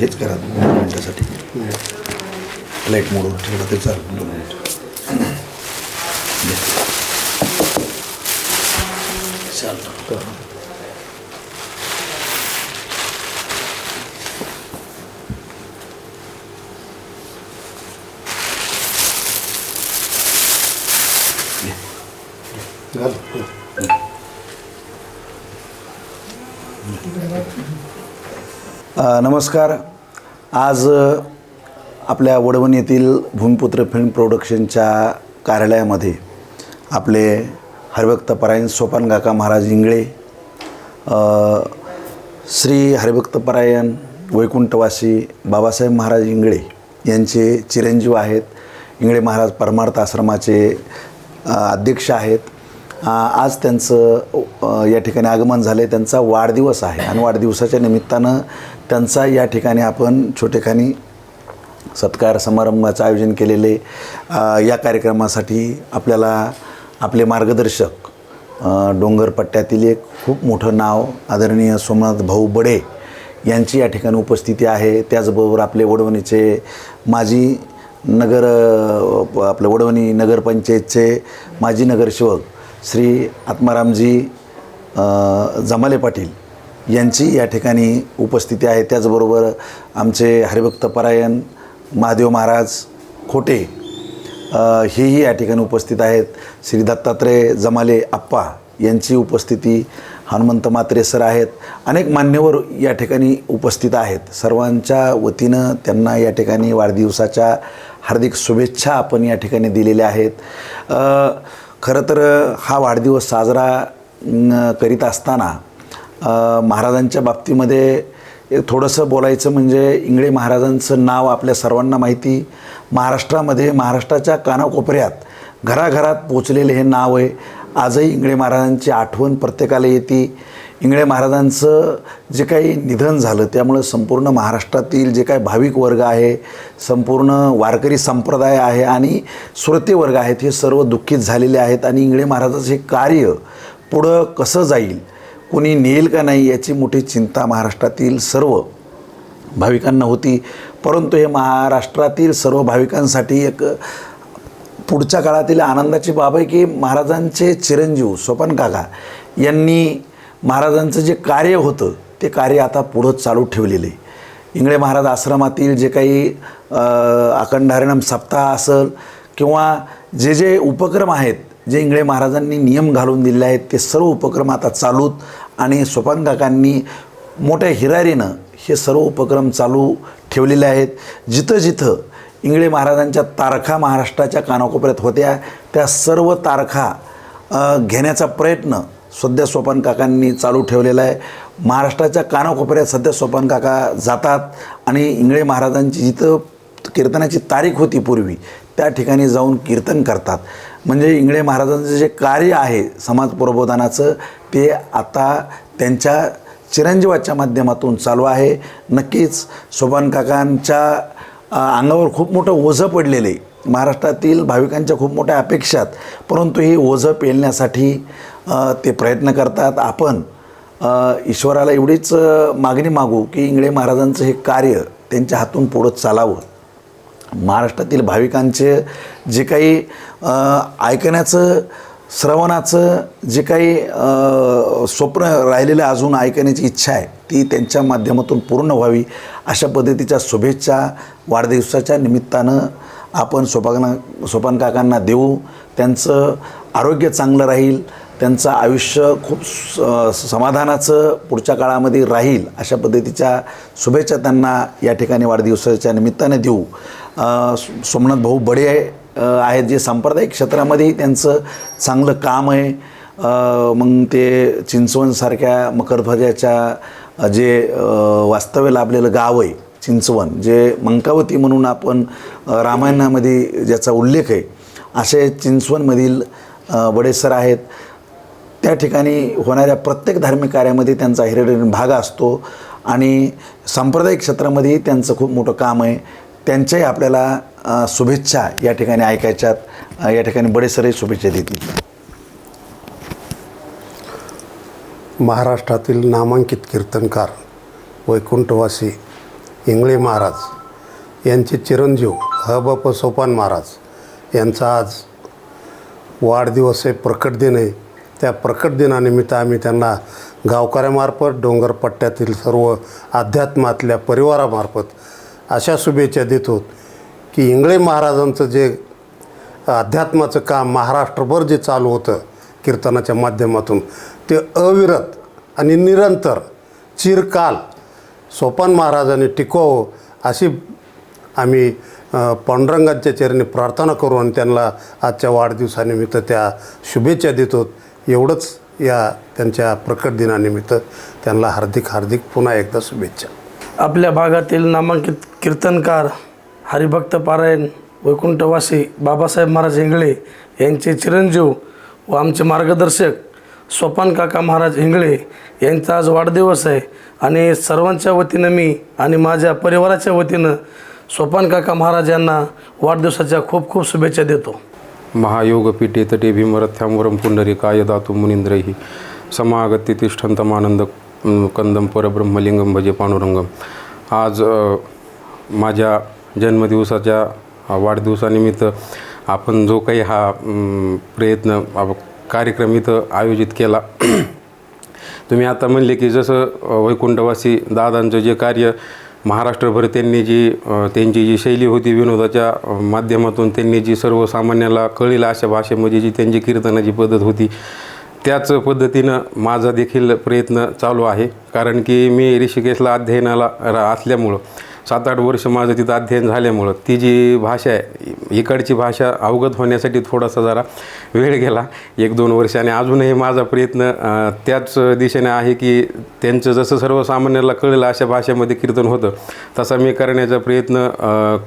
हेच करा दोन मिनटासाठी. लाइट मोडवर ठेवला ते चालेल. दोन मिनिट. चालतं. नमस्कार. आज आपल्या वडवण येथील भूमिपुत्र फिल्म प्रोडक्शनच्या कार्यालयामध्ये आपले हरिभक्त परायण सोपान काका महाराज इंगळे श्री हरिभक्त परायण वैकुंठवासी बाबासाहेब महाराज इंगळे यांचे चिरंजीव आहेत. इंगळे महाराज परमार्थ आश्रमाचे अध्यक्ष आहेत. आज त्यांचं या ठिकाणी आगमन झालं आहे त्यांचा वाढदिवस आहे आणि वाढदिवसाच्या निमित्तानं त्यांचा या ठिकाणी आपण छोटेखानी सत्कार समारंभाचं आयोजन केलेले या कार्यक्रमासाठी आपल्याला आपले मार्गदर्शक डोंगरपट्ट्यातील एक खूप मोठं नाव आदरणीय सोमनाथ भाऊ बडे यांची या ठिकाणी उपस्थिती आहे. त्याचबरोबर आपले वडवणीचे माजी नगर आपलं वडवणी नगरपंचायतचे माजी नगरसेवक श्री आत्मारामजी जमाले पाटील यांची या ठिकाणी उपस्थिती आहे. त्याचबरोबर आमचे हरिभक्त परायण महादेव महाराज खोटे हेही या ठिकाणी उपस्थित आहेत. श्री दत्तात्रय जमाले आप्पा यांची उपस्थिती हनुमंत मात्रे सर आहेत. अनेक मान्यवर या ठिकाणी उपस्थित आहेत. सर्वांच्या वतीनं त्यांना या ठिकाणी वाढदिवसाच्या हार्दिक शुभेच्छा आपण या ठिकाणी दिलेल्या आहेत. खरं तर हा वाढदिवस साजरा न, करीत असताना महाराजांच्या बाबतीमध्ये थोडंसं बोलायचं म्हणजे इंगळे महाराजांचं नाव आपल्या सर्वांना माहिती. महाराष्ट्रामध्ये महाराष्ट्राच्या कानाकोपऱ्यात घराघरात पोचलेले हे नाव आहे. आजही इंगळे महाराजांची आठवण प्रत्येकाला येते. इंगळे महाराजांचं जे काही निधन झालं त्यामुळं संपूर्ण महाराष्ट्रातील जे काही भाविक वर्ग आहे संपूर्ण वारकरी संप्रदाय आहे आणि श्रोते वर्ग आहेत हे सर्व दुःखित झालेले आहेत आणि इंगळे महाराजाचं हे कार्य पुढं कसं जाईल कोणी नेईल का नाही याची मोठी चिंता महाराष्ट्रातील सर्व भाविकांना होती. परंतु हे महाराष्ट्रातील सर्व भाविकांसाठी एक पुढच्या काळातील आनंदाची बाब आहे की महाराजांचे चिरंजीव स्वपन काका यांनी महाराजांचं जे कार्य होतं ते कार्य आता पुढं चालू ठेवलेलं. आहे इंगळे महाराज आश्रमातील जे काही अ, सप्ताह असेल किंवा जे जे उपक्रम आहेत जे इंगळे महाराजांनी नियम घालून दिले आहेत ते सर्व उपक्रम आता चालूत आणि सोपान काकांनी मोठ्या हिरारीनं हे सर्व उपक्रम चालू ठेवलेले आहेत. जिथं जिथं इंगळे महाराजांच्या तारखा महाराष्ट्राच्या कानाकोपऱ्यात होत्या त्या सर्व तारखा घेण्याचा प्रयत्न सध्या सोपान काकांनी चालू ठेवलेला आहे. महाराष्ट्राच्या कानाकोपऱ्यात सध्या सोपान काका जातात आणि इंगळे महाराजांची जिथं कीर्तनाची तारीख होती पूर्वी त्या ठिकाणी जाऊन कीर्तन करतात. म्हणजे इंगळे महाराजांचं जे कार्य आहे समाज प्रबोधनाचं ते आता त्यांच्या चिरंजीवाच्या माध्यमातून चालू आहे. नक्कीच सोपान काकांच्या अंगावर खूप मोठं ओझं पडलेलं आहे. महाराष्ट्रातील भाविकांच्या खूप मोठ्या अपेक्षा आहेत परंतु ही ओझं पेलण्यासाठी ते प्रयत्न करतात. आपण ईश्वराला एवढीच मागणी मागू की इंगळे महाराजांचं हे कार्य त्यांच्या हातून पुढं चालावं. महाराष्ट्रातील भाविकांचे जे काही ऐकण्याचं श्रवणाचं जे काही स्वप्न राहिलेलं अजून ऐकण्याची इच्छा आहे ती त्यांच्या माध्यमातून पूर्ण व्हावी अशा पद्धतीच्या शुभेच्छा वाढदिवसाच्या निमित्तानं आपण सोपाना सोपान काकांना देऊ. त्यांचं आरोग्य चांगलं राहील त्यांचं आयुष्य खूप स- समाधानाचं पुढच्या काळामध्ये राहील अशा पद्धतीच्या शुभेच्छा त्यांना या ठिकाणी वाढदिवसाच्या निमित्ताने देऊ. सोमनाथ भाऊ बडे आहेत जे सांप्रदायिक क्षेत्रामध्येही त्यांचं चांगलं काम आहे. मग ते चिंचवणसारख्या मकरध्वजाच्या जे वास्तव्य लाभलेलं गाव आहे चिंचवण जे मंकावती म्हणून आपण रामायणामध्ये ज्याचा उल्लेख आहे असे चिंचवणमधील बडेसर आहेत. त्या ठिकाणी होणाऱ्या प्रत्येक धार्मिक कार्यामध्ये त्यांचा हिरडीन भाग असतो आणि सांप्रदायिक क्षेत्रामध्येही त्यांचं खूप मोठं काम आहे. त्यांच्याही आपल्याला शुभेच्छा या ठिकाणी ऐकायच्यात. या ठिकाणी बडेसरही शुभेच्छा देतील. महाराष्ट्रातील नामांकित कीर्तनकार वैकुंठवासी इंगळे महाराज यांचे चिरंजीव हबप सोपान महाराज यांचा आज वाढदिवस आहे प्रकट दिन आहे. त्या प्रकट दिनानिमित्त आम्ही त्यांना गावकऱ्यामार्फत डोंगरपट्ट्यातील सर्व अध्यात्मातल्या परिवारामार्फत अशा शुभेच्छा देतो की इंगळे महाराजांचं जे अध्यात्माचं काम महाराष्ट्रभर जे चालू होतं कीर्तनाच्या माध्यमातून ते अविरत आणि निरंतर चिरकाल सोपान महाराजांनी टिकवावं अशी आम्ही पांडुरंगांच्या पांडुरंगाच्या प्रार्थना करू आणि त्यांना आजच्या वाढदिवसानिमित्त त्या शुभेच्छा देतो. एवढंच या त्यांच्या प्रकट दिनानिमित्त त्यांना हार्दिक हार्दिक पुन्हा एकदा शुभेच्छा. आपल्या भागातील नामांकित कीर्तनकार हरिभक्त पारायण वैकुंठवासी बाबासाहेब महाराज हिंगळे यांचे चिरंजीव व आमचे मार्गदर्शक स्वपन काका महाराज हिंगळे यांचा आज वाढदिवस आहे आणि सर्वांच्या वतीनं मी आणि माझ्या परिवाराच्या वतीनं स्वपन काका महाराज यांना वाढदिवसाच्या खूप खूप शुभेच्छा देतो. महायोगपीठे तटे भीमरथ्यामवरम पुंडरी काय दातु मुनिंद्रही. समागत्य तिष्ठंतमानंद कंदम परब्रह्मलिंगम भजे पांडुरंगम. आज माझ्या जन्मदिवसाच्या वाढदिवसानिमित्त आपण जो काही हा प्रयत्न कार्यक्रम इथं आयोजित केला. तुम्ही आता म्हणले की जसं वैकुंठवासी दादांचं जे कार्य महाराष्ट्रभर त्यांनी जी त्यांची जी शैली होती विनोदाच्या माध्यमातून त्यांनी जी सर्वसामान्याला कळेल अशा भाषेमध्ये जी त्यांची कीर्तनाची पद्धत होती त्याच पद्धतीनं माझा देखील प्रयत्न चालू आहे. कारण की मी ऋषिकेशला अध्ययनाला रा असल्यामुळं सात आठ वर्ष माझं तिथं अध्ययन झाल्यामुळं ती जी भाषा आहे इकडची भाषा अवगत होण्यासाठी थोडासा जरा वेळ गेला एक दोन वर्ष. आणि अजूनही माझा प्रयत्न त्याच दिशेने आहे की त्यांचं जसं सर्वसामान्याला कळलं अशा भाषेमध्ये कीर्तन होतं तसा मी करण्याचा प्रयत्न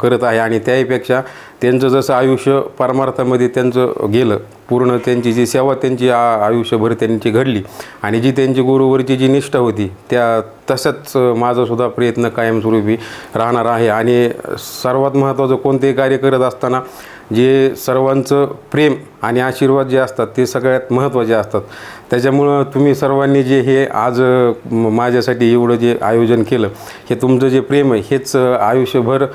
करत आहे. आणि त्याहीपेक्षा त्यांचं जसं आयुष्य परमार्थामध्ये त्यांचं गेलं पूर्ण त्यांची जी सेवा त्यांची आ- आयुष्यभर त्यांची घडली आणि जी त्यांची गुरुवरची जी निष्ठा होती त्या तसंच माझासुद्धा प्रयत्न कायमस्वरूपी राहणार आहे. आणि सर्वात महत्त्वाचं कोणतेही कार्य करत असताना जे सर्वांचं प्रेम आणि आशीर्वाद जे असतात ते सगळ्यात महत्त्वाचे असतात. त्याच्यामुळं तुम्ही सर्वांनी जे हे आज माझ्यासाठी एवढं जे आयोजन केलं हे तुमचं जे प्रेम आहे हेच आयुष्यभर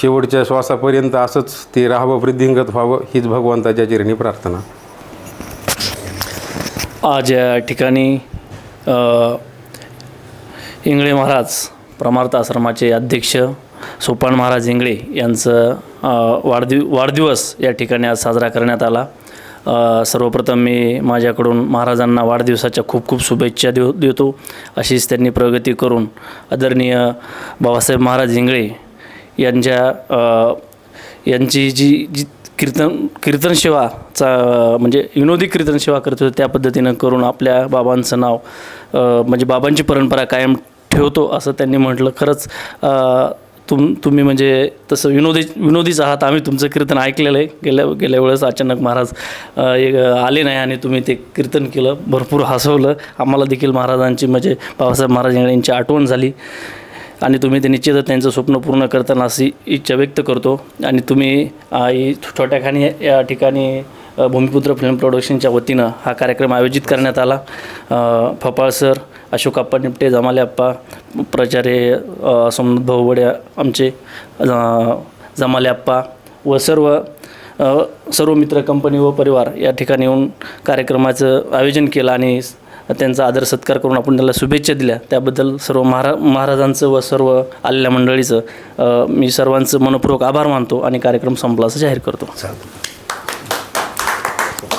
शेवटच्या श्वासापर्यंत असंच ते राहावं वृद्धिंगत व्हावं हीच भगवंताच्या चरणी प्रार्थना. आज या ठिकाणी इंगळे महाराज प्रमार्थ आश्रमाचे अध्यक्ष सोपान महाराज इंगळे यांचं वाढदिव वाढदिवस या ठिकाणी आज साजरा करण्यात आला. सर्वप्रथम मी माझ्याकडून महाराजांना वाढदिवसाच्या खूप खूप शुभेच्छा देऊ देतो. अशीच त्यांनी प्रगती करून आदरणीय बाबासाहेब महाराज इंगळे यांच्या यांची जी जी कीर्तन कीर्तन सेवाचा म्हणजे विनोदी कीर्तन सेवा करत होतो त्या पद्धतीनं करून आपल्या बाबांचं नाव म्हणजे बाबांची परंपरा कायम ठेवतो असं त्यांनी म्हटलं. खरंच तुम तुम्ही म्हणजे तसं विनोदी विनोदीच आहात. आम्ही तुमचं कीर्तन ऐकलेलं आहे. गेल्या गेल्या वेळेस अचानक महाराज एक आले नाही आणि तुम्ही ते कीर्तन केलं. भरपूर हसवलं. आम्हाला देखील महाराजांची म्हणजे बाबासाहेब महाराज यांची आठवण झाली. आणि तुम्ही ते निश्चितच त्यांचं स्वप्न पूर्ण करताना अशी इच्छा व्यक्त करतो. आणि तुम्ही अ, ही छोट्याखानी या ठिकाणी भूमिपुत्र फिल्म प्रोडक्शनच्या वतीनं हा कार्यक्रम आयोजित करण्यात आला. फपाळ सर अशोक अप्पा निपटे जमाले अप्पा प्राचार्य अ, सोमनाथ आमचे जमाले अप्पा व सर्व सर्व मित्र कंपनी व परिवार या ठिकाणी येऊन कार्यक्रमाचं आयोजन केलं आणि त्यांचा आदर सत्कार करून आपण त्याला शुभेच्छा दिल्या. त्याबद्दल सर्व महारा महाराजांचं व सर्व आलेल्या मंडळीचं मी सर्वांचं मनपूर्वक आभार मानतो आणि कार्यक्रम संपला असं जाहीर करतो.